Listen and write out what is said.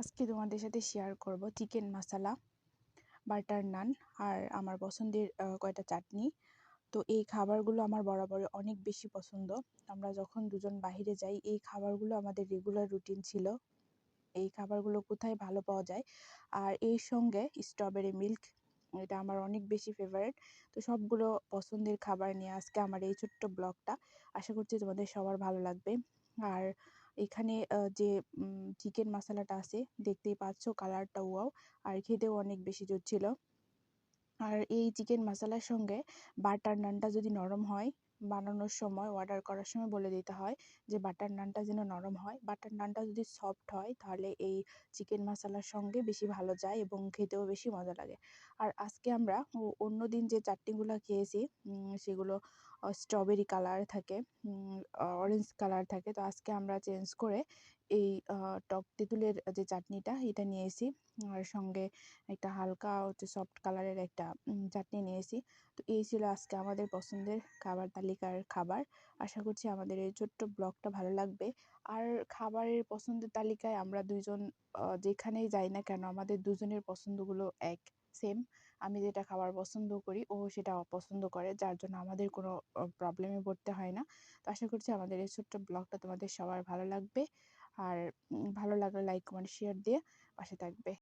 আজকে তোমাদের সাথে শেয়ার করব চিকেন মশলা বাটার নান আর আমার পছন্দের কয়টা চাটনি। তো এই খাবারগুলো আমার বরাবর অনেক বেশি পছন্দ। আমরা যখন দুজন বাহিরে যাই, এই খাবারগুলো আমাদের রেগুলার রুটিন ছিল। এই খাবারগুলো কোথায় ভালো পাওয়া যায়? আর এর সঙ্গে স্ট্রবেরি মিল্ক এটা আমার অনেক বেশি ফেভারিট তো সবগুলো পছন্দের খাবার নিয়ে আজকে আমার এই ছোট্ট ব্লগটা। আশা করছি তোমাদের সবার ভালো লাগবে। আর এখানে যে চিকেন মশলাটা আছে, দেখতেই পাচ্ছ কালারটা ওয়াও, আর খেতেও অনেক বেশি জোর ছিল। আর এই চিকেন মশলার সঙ্গে বাটার নানটা যদি নরম হয় বানানোর সময় অর্ডার করার সময় বলে দিতে হয় যে বাটার নানটা যেন নরম হয়। বাটার নানটা যদি সফট হয়, তাহলে এই চিকেন মশলার সঙ্গে বেশি ভালো যায় এবং খেতেও বেশি মজা লাগে। আর আজকে আমরা অন্য দিন যে চাটনিগুলো খেয়েছি সেগুলো স্ট্রবেরি কালার থাকে অরেঞ্জ কালার থাকে। তো আজকে আমরা চেঞ্জ করে এই টক তেঁতুলের যে চাটনিটা, এটা নিয়েছি। আর সঙ্গে একটা হালকা হচ্ছে সফট কালারের একটা চাটনি নিয়েছি। তো এই ছিল আজকে আমাদের পছন্দের খাবার তালিকার খাবার। আশা করছি আমাদের এই ছোট্ট ব্লগটা ভালো লাগবে। আর খাবারের পছন্দের তালিকায় আমরা দুইজন যেখানেই যাই না কেন, আমাদের দুজনের পছন্দগুলো এক সেম আমি যেটা খাবার পছন্দ করি, ও সেটা অপছন্দ করে, যার জন্য আমাদের কোনো প্রবলেমে পড়তে হয় না। তো আশা করছি আমাদের এই ছোট্ট ব্লগটা তোমাদের সবার ভালো লাগবে। আর ভালো লাগলে লাইক কমেন্ট শেয়ার দিয়ে পাশে থাকবে।